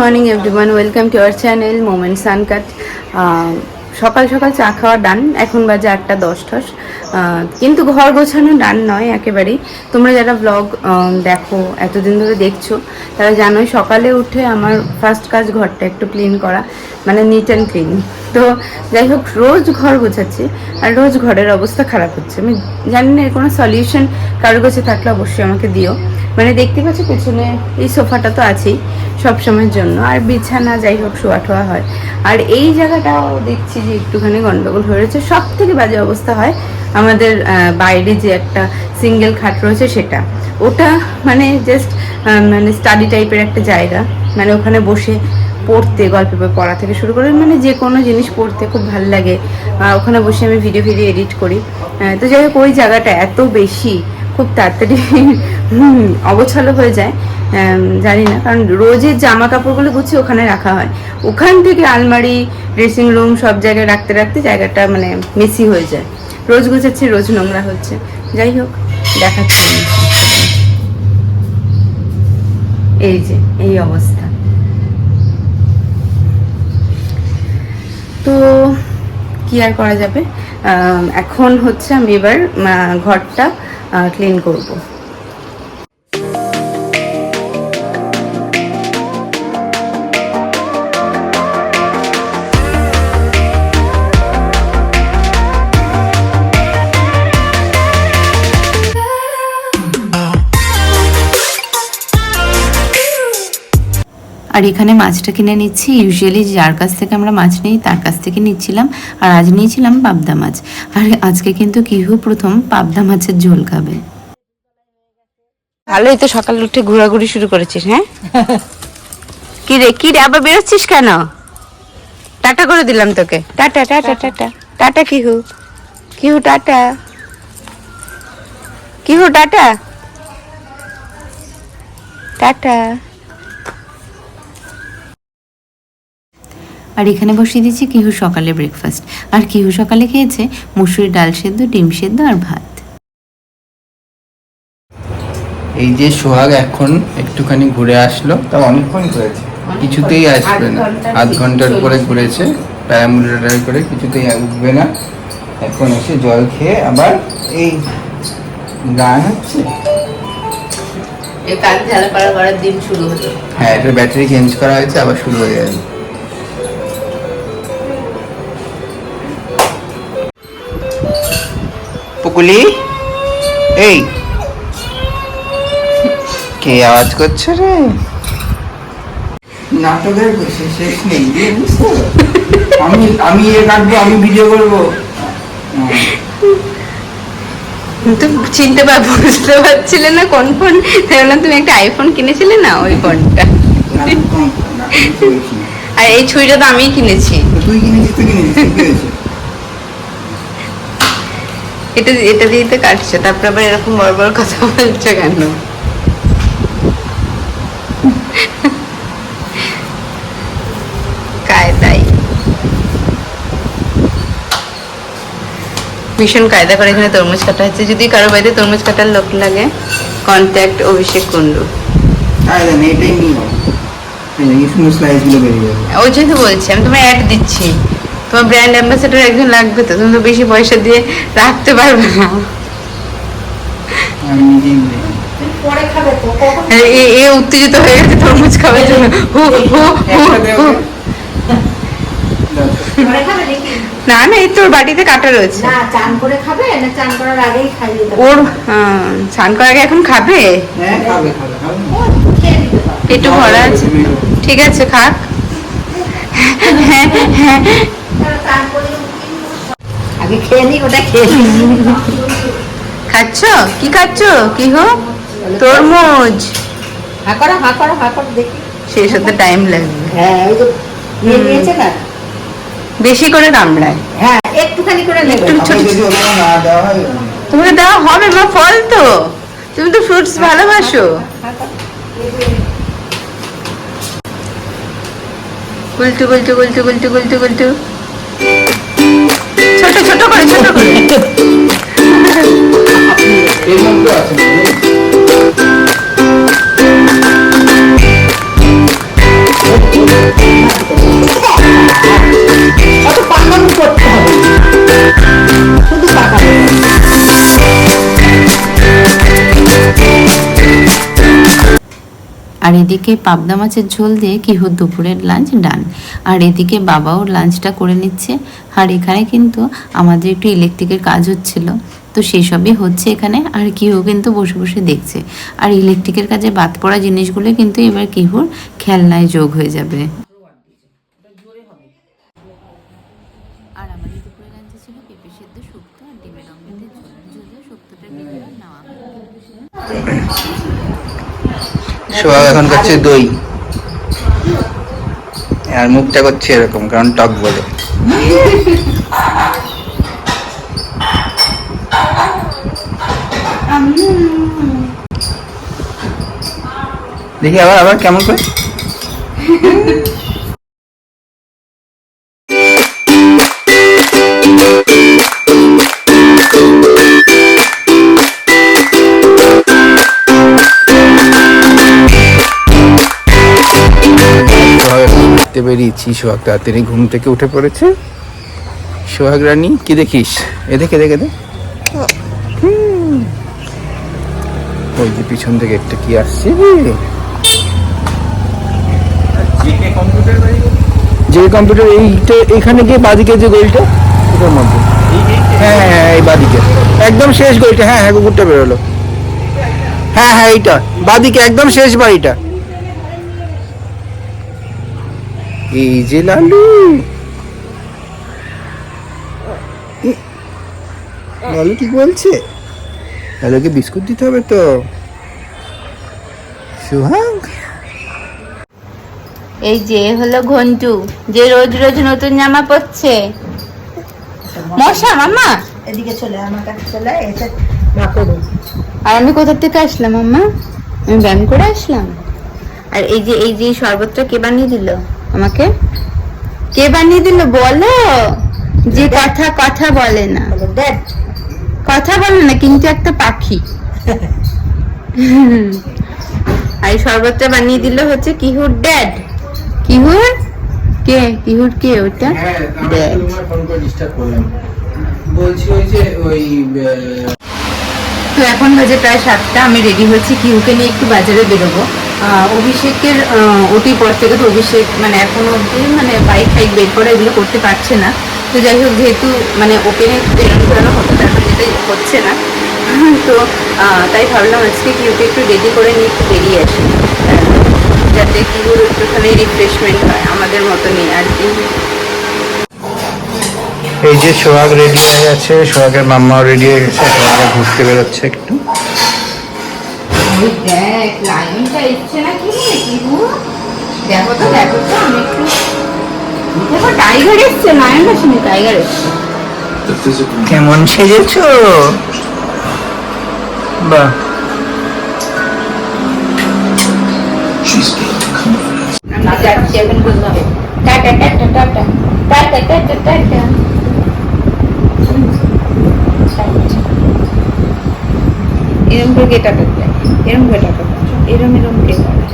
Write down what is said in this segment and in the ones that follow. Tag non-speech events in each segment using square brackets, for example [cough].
Morning everyone welcome to our channel moment সানকাট সকাল সকাল চা খাওয়া ডান এখন বাজে আটটা দশ ঠস কিন্তু ঘর গোছানো ডান নয় একেবারেই। তোমরা যারা ব্লগ দেখো, এতদিন ধরে দেখছ, তারা জানোই সকালে উঠে আমার ফার্স্ট কাজ ঘরটা একটু ক্লিন করা মানে নিট অ্যান্ড ক্লিন তো যাই হোক, রোজ ঘর গোছাচ্ছি, আর রোজ ঘরের অবস্থা খারাপ হচ্ছে। আমি জানি না, এর কোনো সলিউশন কারোর কাছে থাকলে অবশ্যই আমাকে দিও। মানে দেখতে পাচ্ছি পেছনে এই সোফাটা তো আছেই সব সময়ের জন্য। আর বিছানা যাই হোক, শোয়া টোয়া হয়। আর এই জায়গাটাও দেখছি যে একটুখানি গন্ডগোল হয়ে রয়েছে। সব থেকে বাজে অবস্থা হয় আমাদের বাইরে যে একটা সিঙ্গেল খাট রয়েছে সেটা। ওটা মানে জাস্ট মানে স্টাডি টাইপের একটা জায়গা। মানে ওখানে বসে পড়তে, গল্প পড়া থেকে শুরু করে মানে যে কোনো জিনিস পড়তে খুব ভালো লাগে। ওখানে বসে আমি ভিডিও ভিডিও এডিট করি। তো যাই হোক, ওই জায়গাটা এত বেশি খুব তাড়াতাড়ি হুম, [laughs] অগোছালো হয়ে যায় জানি না। কারণ রোজের জামা কাপড়গুলো গুছিয়ে ওখানে রাখা হয়। ওখান থেকে আলমারি ড্রেসিং রুম সব জায়গায় রাখতে রাখতে জায়গাটা মানে মেসি হয়ে যায়। রোজ গুছাচ্ছি রোজ নোংরা হচ্ছে। যাই হোক দেখাচ্ছি এই যে এই অবস্থা। তো কি আর করা যাবে? এখন হচ্ছে আমি এবার ঘরটা ক্লিন করব। আর এখানে মাছটা কিনে নিচ্ছি। ইউজুয়ালি যার কাছ থেকে আমরা মাছ নিই তার কাছ থেকে নিচ্ছিলাম। আর আজ নিয়েছিলাম পাবদা মাছ। আর আজকে কিন্তু কিহু প্রথম পাবদা মাছের ঝোল খাবে। ভালোই তো সকালে উঠে ঘোরাঘুরি শুরু করেছিস হ্যাঁ? [laughs] কি রে কি রে আবার বেরোচ্ছিস কেন? টাটা করে দিলাম তোকে। Tata tata. টাটা। টাটা কিহু। কিহু টাটা। কিহু টাটা। টাটা। আর এখানে বসিয়ে দিয়েছি কিহু সকালে ব্রেকফাস্ট আর কিহু সকালে খেয়েছে মুসুরি ডাল সেদ্ধ ডিম সেদ্ধ আর ভাত। এই যে সোহাগ এখন একটুখানি ঘুরে আসলো। তা অনেকক্ষণ ঘুরেছে কিছুতেই আসবে না। আধ ঘণ্টার উপরে ঘুরেছে। প্যারামুলার করে কিছুতেই উঠবে না। এখন এসে জল খেয়ে আবার এই গান হচ্ছে। এই কাল ঝালা পাড়া করার দিন শুরু হলো। হ্যাঁ এটার ব্যাটারি চেঞ্জ করা হয়েছে আবার শুরু হয়ে যাবে পুকুলি এই। কে আওয়াজ করছে রে? নাটকের শেষ- শেষ নেই আমি আমি এ কাটবো আমি ভিডিও করব। তো চিনতে পার বুঝতে পারছিলে না কোন ফোন? তাই বললাম তুমি একটা আইফোন কিনেছিলে না ওই ফোনটা? না। আর এই ছুরিটা তো আমিই কিনেছি। তুই কিনেছিস তুই কিনেছিস। এটা এটা দিয়ে তো কাটছো তারপর আবার এরকম বড় বড় কথা বলছো কেন? কায়দাই ভীষণ কায়দা করে এখানে তরমুজ কাটা হচ্ছে। যদি কারও বাড়িতে তরমুজ কাটার লোক লাগে কন্ট্যাক্ট অভিষেক কুন্ডু এটাই নিও এই যে স্লাইসগুলো বেরিয়ে যাবে। ওই জন্য তো বলছি আমি তোমার অ্যাড দিচ্ছি। তোমার ব্র্যান্ড অ্যাম্বাসেডার একজন লাগবে তো তুমি তো বেশি পয়সা দিয়ে রাখতে পারবে না। আমি এ উত্তেজিত হয়ে গেছে তরমুজ খাওয়ার জন্য। হু হু হু। না না এই তোর বাটিতে কাটা রয়েছে। না চান করে খাবে না চান করার আগেই খাইয়ে দেবো? ওর হ্যাঁ, করার আগে এখন খাবে? হ্যাঁ খাবে খাবে একটু ভরা আছে। ঠিক আছে খাক। হ্যাঁ হ্যাঁ করে আগে খেয়ে নি ওটা খেয়ে নি। খাচ্ছ? কি খাচ্ছ? কি হো? তরমুজ। হা করো হা করো হা করো দেখি। শেষ হতে টাইম লাগবে। হ্যাঁ ওই তো নিয়ে নিয়েছে না? বেশি করে কামড়ায়। হ্যাঁ একটুখানি করে নেবে। একটু ছোট- হয় তোমাকে দেওয়া হবে মা ফল তো। তুমি তো ফ্রুটস ভালোবাসো। গুলটু গুলটু গুলটু গুলটু গুলটু গুলটু করে ছোট করে ছোট করে। আর এদিকে পাবদা মাছের ঝোল দিয়ে কি হোক দুপুরের লাঞ্চ ডান। আর এদিকে বাবাও লাঞ্চটা করে নিচ্ছে। আর এখানে কিন্তু আমাদের একটু ইলেকট্রিকের কাজ হচ্ছিল। তো সেই সবই হচ্ছে এখানে। আর কিহু কিন্তু বসে বসে দেখছে। আর ইলেকট্রিকের কাজে বাদ পড়া জিনিসগুলো কিন্তু এবার কিহুর খেলনায় যোগ হয়ে যাবে। আর এখন করছে দই। আর মুখটা করছে এরকম কারণ টক বলে। দেখি আবার আবার কেমন করে? হাঁটতে বেরিয়েছি সোহাগ তাড়াতাড়ি ঘুম থেকে উঠে পড়েছে। সোহাগ রানী কি দেখিস? এ দেখে দেখে দে। ওই যে পিছন থেকে একটা কি আসছে যে কম্পিউটার এইটা এখানে গিয়ে বাদিকে যে গোলটা ওটার মধ্যে। হ্যাঁ হ্যাঁ হ্যাঁ এই বাদিকে একদম শেষ গোলটা হ্যাঁ হ্যাঁ কুকুরটা বেরোলো। হ্যাঁ হ্যাঁ এইটা। বাদিকে একদম শেষ বাড়িটা। এই যে লালু। লালু কি বলছে? লালুকে বিস্কুট দিতে হবে তো। সুহাগ। এই যে হলো ঘন্টু যে রোজ রোজ নতুন জামা পরছে। মশা মামা এদিকে চলে আমার কাছে চলে আয়, এসে মা করুন আর আমি কোথা থেকে আসলাম মাম্মা? আমি ব্যায়াম করে আসলাম। আর এই যে এই যে শরবতটা কে বানিয়ে দিল? আমাকে? কে বানিয়ে দিল? বলো। যে কথা কথা বলে না। ড্যাড কথা বলে না কিন্তু একটা পাখি। আর এই শরবতটা বানিয়ে দিল হচ্ছে কিহুর ড্যাড। কিহুর? কে? কিহুর কে ওটা ড্যাড ফোন করে ডিস্টার্ব করলাম। বলছি ওই যে ওই তো এখন বাজে প্রায় সাতটা আমি রেডি হচ্ছি কিউকে নিয়ে একটু বাজারে বেরোবো। অভিষেকের ওটি পর থেকে তো অভিষেক মানে এখন অব্দি মানে বাইক ফাইক বের করা এগুলো করতে পারছে না। তো যাই হোক, যেহেতু মানে ওপেনে বেরোনো বেরোনো হতো তারপর যেটা হচ্ছে না। [laughs] তো তাই ভাবলাম আজকে কি ওকে একটু রেডি করে নিয়ে একটু বেরিয়ে আসি। যাতে কি কিউর একটুখানি রিফ্রেশমেন্ট হয় আমাদের মতনই আর কি। এই যে সোহাগ রেডি হয়ে গেছে, সোহাগের মাম্মাও রেডি হয়ে গেছে সোহাগে ঘুরতে বেরোচ্ছে একটু। দেখ লাইনটা ইচ্ছে না কি কিহু দেখো তো দেখো তো আমি একটু দেখো টাইগার এসছে লায়ন আসেনি টাইগার এসছে কেমন সেজেছো বাহ আমি যাচ্ছি এখন বুঝলাম tata tata tata tata tata tata এরম করে গেটা করতে এরম করে টাকা এরম এরম কে করে।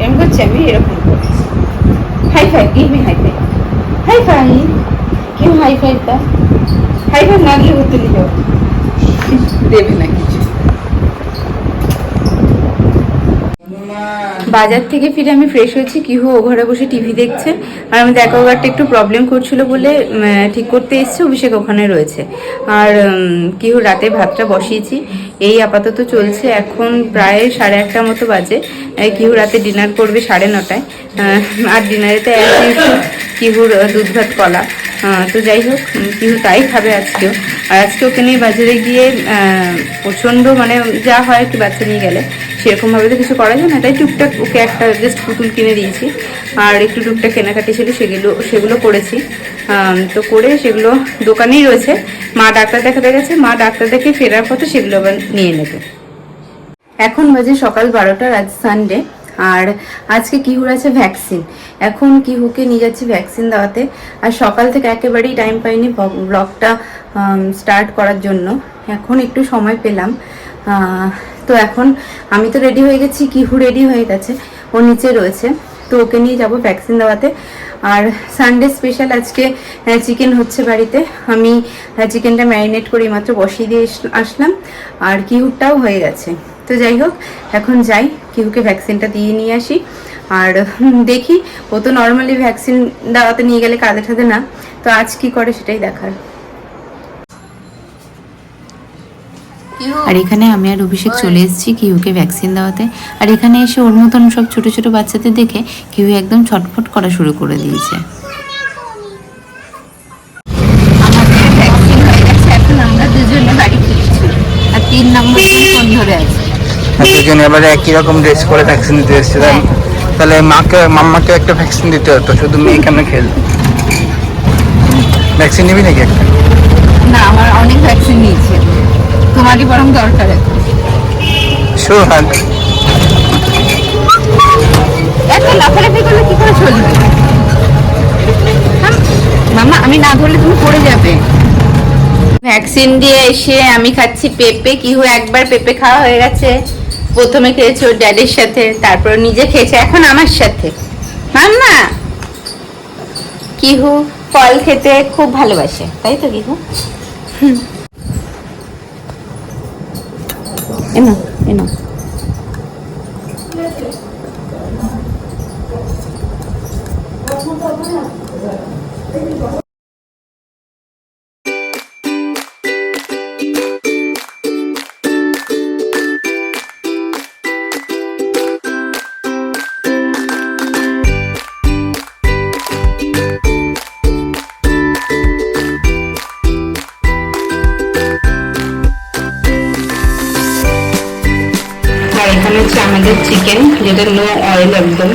এরম করছি আমি, এরকম করি hi five give me hi five hi five কেউ হাই ফাইটা হাই ফাই না হতে দিল দেবে না কিছু। বাজার থেকে ফিরে আমি ফ্রেশ হয়েছি। কিহু ও ঘরে বসে টিভি দেখছে। আর আমাদের অ্যাকোয়াগার্ডটা একটু প্রবলেম করছিল বলে ঠিক করতে এসছে, অভিষেক ওখানে রয়েছে। আর কিহু রাতে ভাতটা বসিয়েছি। এই আপাতত চলছে এখন প্রায় সাড়ে আটটার মতো বাজে। কিহু রাতে ডিনার করবে সাড়ে নটায়। আর ডিনারেতে একটু কিহুর দুধ ভাত কলা। তো যাই হোক কিহু তাই খাবে আজকেও। আর আজকে ওকে নিয়ে বাজারে গিয়ে প্রচণ্ড মানে যা হয় একটু বাচ্চা নিয়ে গেলে, সেরকমভাবে তো কিছু করা যায় না। তাই টুকটাক ওকে একটা জাস্ট পুতুল কিনে দিয়েছি। আর একটু টুকটাক কেনাকাটি ছিল, সেগুলো সেগুলো করেছি। তো করে সেগুলো দোকানেই রয়েছে। মা ডাক্তার দেখাতে গেছে, মা ডাক্তার দেখে ফেরার পথে সেগুলো আবার নিয়ে নেবে। এখন বাজে সকাল বারোটার, আজ সানডে আর আজকে কিহুর আছে ভ্যাকসিন এখন কিহুকে নিয়ে যাচ্ছি ভ্যাকসিন দেওয়াতে? আর সকাল থেকে একেবারেই টাইম পাইনি ব্লগটা স্টার্ট করার জন্য। এখন একটু সময় পেলাম। তো এখন আমি তো রেডি হয়ে গেছি, কিহু রেডি হয়ে গেছে, ও নিচে রয়েছে। তো ওকে নিয়ে যাব ভ্যাকসিন দেওয়াতে। আর সানডে স্পেশাল আজকে চিকেন হচ্ছে বাড়িতে। আমি চিকেনটা ম্যারিনেট করে মাত্র বসিয়ে দিয়ে আসলাম। আর কিহুরটাও হয়ে গেছে। তো যাই হোক এখন যাই কিউকে ভ্যাকসিনটা দিয়ে নিয়ে আসি। আর দেখি ও তো নর্মালি ভ্যাকসিন দেওয়াতে নিয়ে গেলে কাঁধে ঠাদে না? তো আজ কি করে সেটাই দেখার। আর এখানে আমি আর অভিষেক চলে এসেছি কিউকে ভ্যাকসিন দেওয়াতে। আর এখানে এসে ওর মতন সব ছোট ছোট বাচ্চাদের দেখে কিউ একদম ছটফট করা শুরু করে দিয়েছে। দুজন এবারে একই রকম ড্রেস করে ভ্যাকসিন দিতে এসছে। তাই? তাহলে মাকে মাম্মাকে একটা ভ্যাকসিন দিতে হতো শুধু মেয়ে কেন খেল ভ্যাকসিন নিবি নাকি একটা? না আমার অনেক ভ্যাকসিন নিয়েছে। তোমারই বরং দরকার এখন। সোহাগ এত লাফালাফি করলে কি করে চলবে। মামা আমি না ধরলে তুমি পড়ে যাবে। ভ্যাকসিন দিয়ে এসে আমি খাচ্ছি পেঁপে কি হয়ে একবার পেঁপে খাওয়া হয়ে গেছে? প্রথমে খেয়েছে ওর ড্যাডির সাথে, তারপর নিজে খেয়েছে, এখন আমার সাথে। মাম্মা! কিহু ফল খেতে খুব ভালোবাসে, তাই তো কিহু। এনো এনো। যেটা নো অয়েল একদম।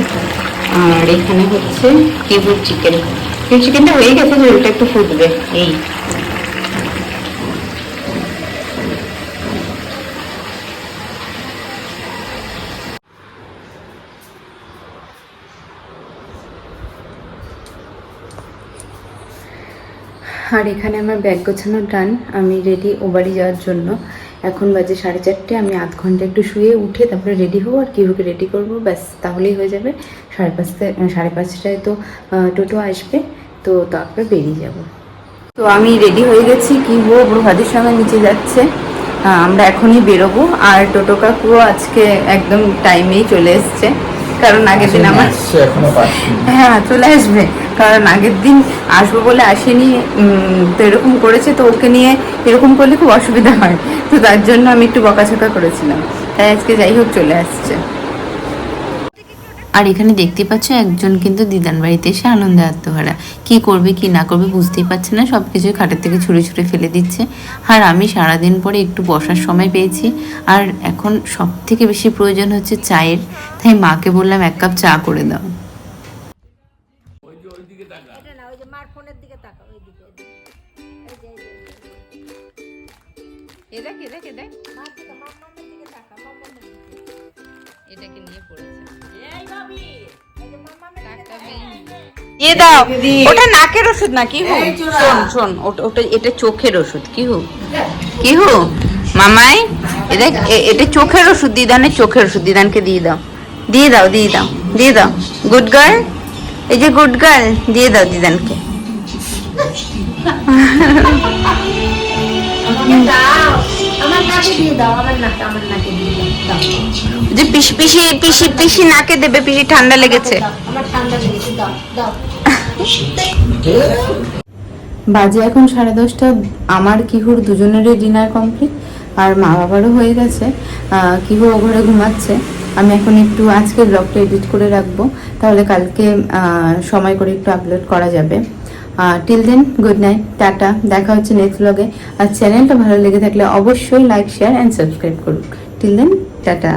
আর এখানে হচ্ছে কিউব চিকেন কিউব চিকেনটা হয়ে গেছে, ঝোলটা একটু ফুটবে। এই। আর এখানে আমার ব্যাগ গোছানোর ডান আমি রেডি ও বাড়ি যাওয়ার জন্য। এখন বাজে সাড়ে চারটে, আমি আধ ঘণ্টা একটু শুয়ে উঠে তারপরে রেডি হব আর কীভাবে রেডি করব? ব্যাস, তাহলেই হয়ে যাবে। সাড়ে পাঁচটায় সাড়ে পাঁচটায় তো টোটো আসবে, তো তারপরে বেরিয়ে যাব। তো আমি রেডি হয়ে গেছি, কি হব? ভাদির সঙ্গে নিচে যাচ্ছে। আমরা এখনই বেরোবো। আর টোটো কাকুও আজকে একদম টাইমেই চলে এসছে। কারণ আগের দিন আমার হ্যাঁ চলে আসবে। কারণ আগের দিন আসব বলে আসেনি তো এরকম করেছে তো ওকে নিয়ে এরকম করলে খুব অসুবিধা হয়। তো তার জন্য আমি একটু বকাছকা করেছিলাম। তাই আজকে যাই হোক চলে আসছে। আর এখানে দেখতে পাচ্ছ একজন কিন্তু দিদান বাড়িতে এসে আনন্দে আত্মহারা। কি করবে কি না করবে বুঝতেই পারছে না সব কিছুই খাটের থেকে ছুঁড়ে ছুঁড়ে ফেলে দিচ্ছে। আর আমি সারাদিন পরে একটু বসার সময় পেয়েছি। আর এখন সব থেকে বেশি প্রয়োজন হচ্ছে চায়ের। তাই মাকে বললাম এক কাপ চা করে দাও। এটা না ওই যে মার ফোনের এটাকে নিয়ে পড়েছে। দিয়ে দাও ওটা নাকের ওষুধ না কি হু? শোন শোন ওটা ওটা এটা চোখের ওষুধ কি হু? কি হু? মামাই এটা এটা চোখের ওষুধ দিদানের চোখের ওষুধ দিদানকে দিয়ে দাও। দিয়ে দাও দিয়ে দাও দিয়ে দাও। গুড গার্ল এই যে গুড গার্ল দিয়ে দাও দিদানকে। আমাকে দাও। আমার নাকে দিয়ে দাও আমার নাকে আমার নাকে দিয়ে দাও দাও। যে পিসি পিসি পিসি পিসি নাকে দেবে পিসি ঠান্ডা লেগেছে। আমার ঠান্ডা লেগেছে দাও দাও। বাজে এখন সাড়ে দশটা। আমার কিহুর দুজনেরই ডিনার কমপ্লিট আর মা বাবারও হয়ে গেছে। কিহু ও ঘরে ঘুমাচ্ছে। আমি এখন একটু আজকে ব্লগটা এডিট করে রাখব। তাহলে কালকে সময় করে একটু আপলোড করা যাবে। Till then good night tata, দেখা হচ্ছে নেক্সট ব্লগে আর চ্যানেলটা ভালো লেগে থাকলে অবশ্যই লাইক শেয়ার অ্যান্ড সাবস্ক্রাইব করুন। Till then tata.